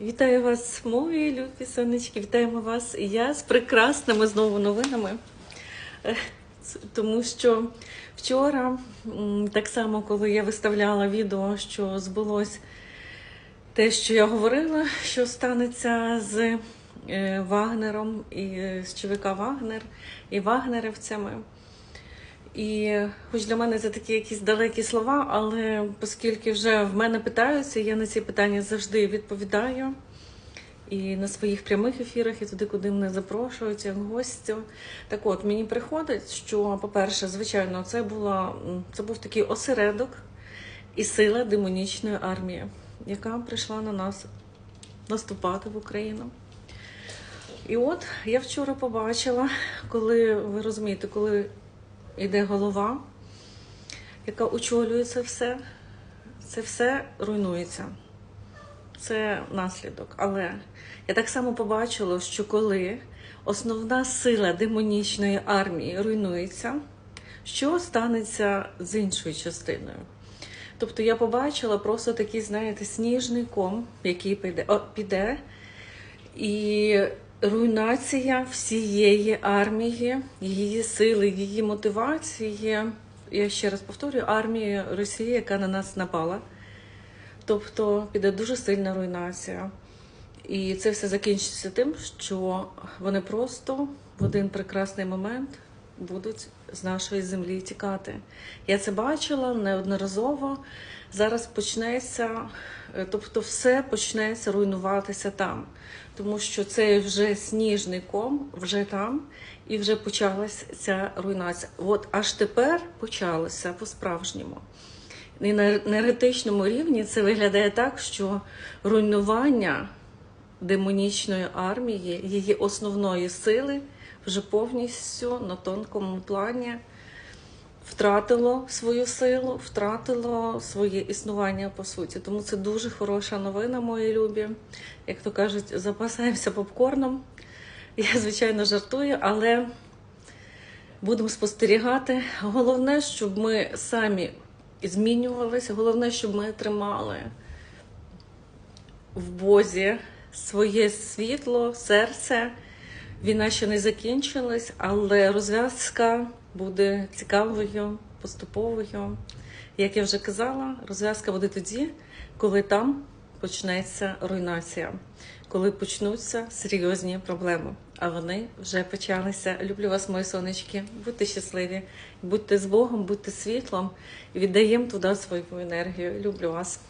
Вітаю вас, мої любі сонечки. Вітаємо вас і я з прекрасними знову новинами. Е, Тому що вчора, так само, коли я виставляла відео, що збулось те, що я говорила, що станеться з е, Вагнером і е, з ЧВК Вагнер і вагнерівцями. І хоч для мене це такі якісь далекі слова, але оскільки вже в мене питаються, я на ці питання завжди відповідаю. І на своїх прямих ефірах, і туди, куди мене запрошують, як гостю. Так от, мені приходить, що, по-перше, звичайно, це, була, це був такий осередок і сила демонічної армії, яка прийшла на нас наступати в Україну. І от я вчора побачила, коли ви розумієте, коли йде голова, яка очолює це все, це все руйнується. Це наслідок. Але я так само побачила, що коли основна сила демонічної армії руйнується, що станеться з іншою частиною? Тобто я побачила просто такий, знаєте, сніжний ком, який піде, піде і руйнація всієї армії, її сили, її мотивації. Я ще раз повторюю, армії Росії, яка на нас напала. Тобто піде дуже сильна руйнація. І це все закінчиться тим, що вони просто в один прекрасний момент будуть з нашої землі тікати. Я це бачила неодноразово. Зараз почнеться, е, тобто все почнеться руйнуватися там, тому що цей вже сніжний ком вже там і вже почалася ця руйнація. От аж тепер почалося по-справжньому. І на енергетичному рівні це виглядає так, що руйнування демонічної армії, її основної сили вже повністю на тонкому плані втратило свою силу, втратило своє існування по суті. Тому це дуже хороша новина, мої любі. Як то кажуть, запасаємося попкорном. Я, звичайно, жартую, але будемо спостерігати. Головне, щоб ми самі змінювалися, головне, щоб ми тримали в Бозі своє світло, серце. Війна ще не закінчилась, але розв'язка буде цікавою, поступовою. Як я вже казала, розв'язка буде тоді, коли там почнеться руйнація, коли почнуться серйозні проблеми. А вони вже почалися. Люблю вас, мої сонечки. Будьте щасливі, будьте з Богом, будьте світлом і віддаємо туди свою енергію. Люблю вас.